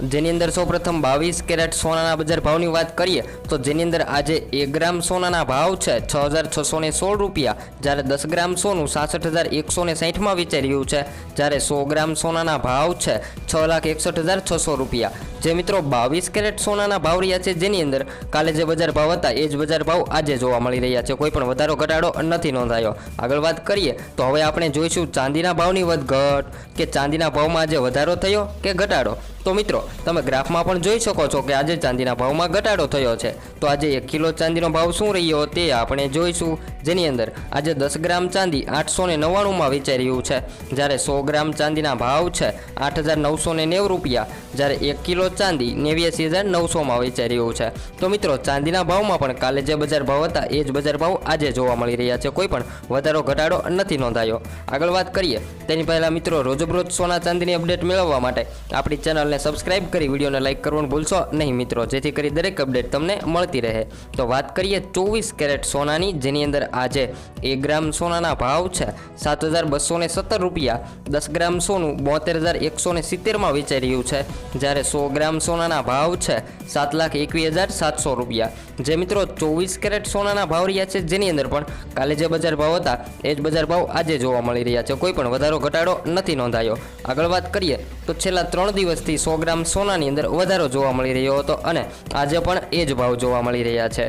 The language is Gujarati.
જેની અંદર સૌપ્રથમ બાવીસ કેરેટ સોનાના બજાર ભાવની વાત કરીએ, તો જેની અંદર આજે એક ગ્રામ સોનાના ભાવ છે છ હજાર છસો ને સોળ રૂપિયા, જ્યારે દસ ગ્રામ સોનું સાસઠ હજાર એકસો ને સાહીઠમાં વેચાઈ રહ્યું છે, જ્યારે સો ગ્રામ સોનાના ભાવ છે છ લાખ એકસઠ હજાર છસો રૂપિયા. જે મિત્રો, બાવીસ કેરેટ સોનાના ભાવ રહ્યા છે જેની અંદર, કાલે જે બજાર ભાવ હતા, એ જ બજાર ભાવ આજે જોવા મળી રહ્યા છે. કોઈ પણ વધારો, ઘટાડો નથી નોંધાયો. આગળ વાત કરીએ, તો હવે આપણે જોઈશું ચાંદીના ભાવની વધઘટ, કે ચાંદીના ભાવમાં આજે વધારો થયો કે ઘટાડો? તો મિત્રો, તમે ગ્રાફમાં પણ જોઈ શકો છો કે આજે ચાંદીના ભાવમાં ઘટાડો થયો છે. તો આજે એક કિલો ચાંદીનો ભાવ શું રહ્યો તે આપણે જોઈશું. જેની અંદર આજે દસ ગ્રામ ચાંદી આઠસો ને નવ્વાણુંમાં વેચાઈ રહ્યું છે. જ્યારે સો ગ્રામ ચાંદીના ભાવ છે આઠ હજાર નવસો ને નેવું રૂપિયા, જ્યારે એક કિલો ચાંદી નેવ્યાસી હજાર નવસોમાં વેચાઈ રહ્યું છે. તો મિત્રો, ચાંદીના ભાવમાં પણ કાલે જે બજાર ભાવ હતા, એ જ બજાર ભાવ આજે જોવા મળી રહ્યા છે. કોઈ પણ વધારો, ઘટાડો નથી નોંધાયો. આગળ વાત કરીએ. તેની પહેલાં મિત્રો, રોજબરોજ સોના ચાંદીની અપડેટ મેળવવા માટે આપણી ચેનલને સબસ્ક્રાઇબ કરી વિડીયોને લાઇક કરવાનું ભૂલશો નહીં મિત્રો. જેથી કરી દરેક અપડેટ તમને મળતી રહે. તો વાત કરીએ ચોવીસ કેરેટ સોનાની, જેની અંદર આજે એક ગ્રામ સોનાના ભાવ છે. સાત હજાર બસો સત્તર રૂપિયા. દસ ગ્રામ સોનું બોતેર હજાર એકસો ને સિત્તેરમાં વેચાઈ રહ્યું છે. જ્યારે સો ગ્રામ સોનાના ભાવ છે સાત લાખ એકવીસ હજાર સાતસો રૂપિયા. જે મિત્રો ચોવીસ કેરેટ સોનાના ભાવ રહ્યા છે, જેની અંદર પણ કાલે જે બજાર ભાવ હતા, એ જ બજાર ભાવ આજે જોવા મળી રહ્યા છે. કોઈ પણ વધારો ઘટાડો નથી નોંધાયો. આગળ વાત કરીએ તો છેલ્લા ત્રણ દિવસથી સો ગ્રામ સોનાની અંદર વધારો જોવા મળી રહ્યો હતો અને આજે પણ એ જ ભાવ જોવા મળી રહ્યા છે.